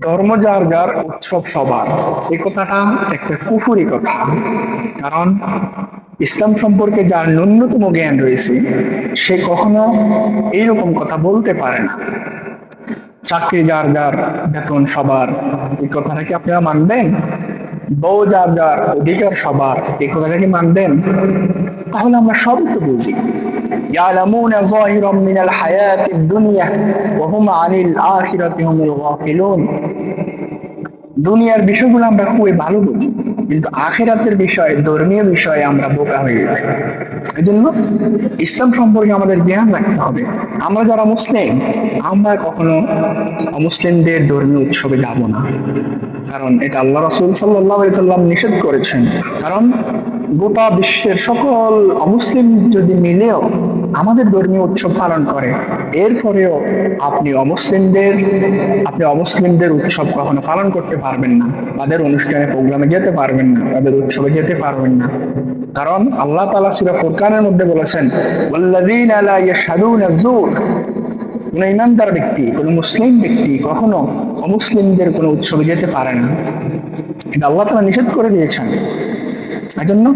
ধর্ম যার যার উৎসব সবার। এই কথাটা একটা কুফুরি কথা। কারণ ইসলাম সম্পর্কে যার ন্যূনতম জ্ঞান রয়েছে, সে কখনো এইরকম কথা বলতে পারে না। চাকরি যার যার, বেতন সবার, এই কথাটা কি আপনারা মানবেন? বউ যার যার, অধিকার সবার, এই কথাটা কি মানবেন? তাহলে আমরা সব তো বুঝি يعلمون ظاهرا من الحياة الدنيا وهم عن الآخرة هم الغافلون দুনিয়ার বিষয়গুলো আমরা খুবই ভালো বুঝি, কিন্তু আখেরাতের বিষয়ে, ধর্মীয় বিষয়ে আমরা বোকা হয়ে যাই এই জন্য ইসলাম সম্পর্কে আমাদের জ্ঞান রাখতে হবে। আমরা যারা মুসলিম, আমরা কখনো মুসলিমদের ধর্মীয় উৎসবে যাব না। কারণ এটা আল্লাহ রসুল সাল্লাহ নিষেধ করেছেন। কারণ গোটা বিশ্বের সকল অমুসলিম যদি মিলেও আমাদের ধর্মীয় উৎসব পালন করে। এরপরেও আপনি অমুসলিমদের আপনি অমুসলিমদের উৎসব কখনো পালন করতে পারবেন না। তাদের অনুষ্ঠানে, প্রোগ্রামে যেতে পারবেন না। তাদের উৎসবে যেতে পারবেন না। কারণ আল্লাহ তালা সুরা ফুরকানের মধ্যে বলেছেন কোন ইমানদার ব্যক্তি, কোন মুসলিম ব্যক্তি কখনো অমুসলিমদের কোনো উৎসবে যেতে পারে না। এটা আল্লাহ তালা নিষেধ করে দিয়েছেন। এই জন্য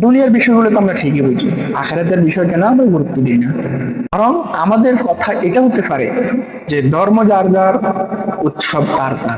দুনিয়ার তো আমরা ঠিকই বুঝি আখেরাতের বিষয়টা না, আমরা গুরুত্ব দিই না। কারণ আমাদের কথা এটা হতে পারে যে ধর্ম যার যার, উৎসব তার তার।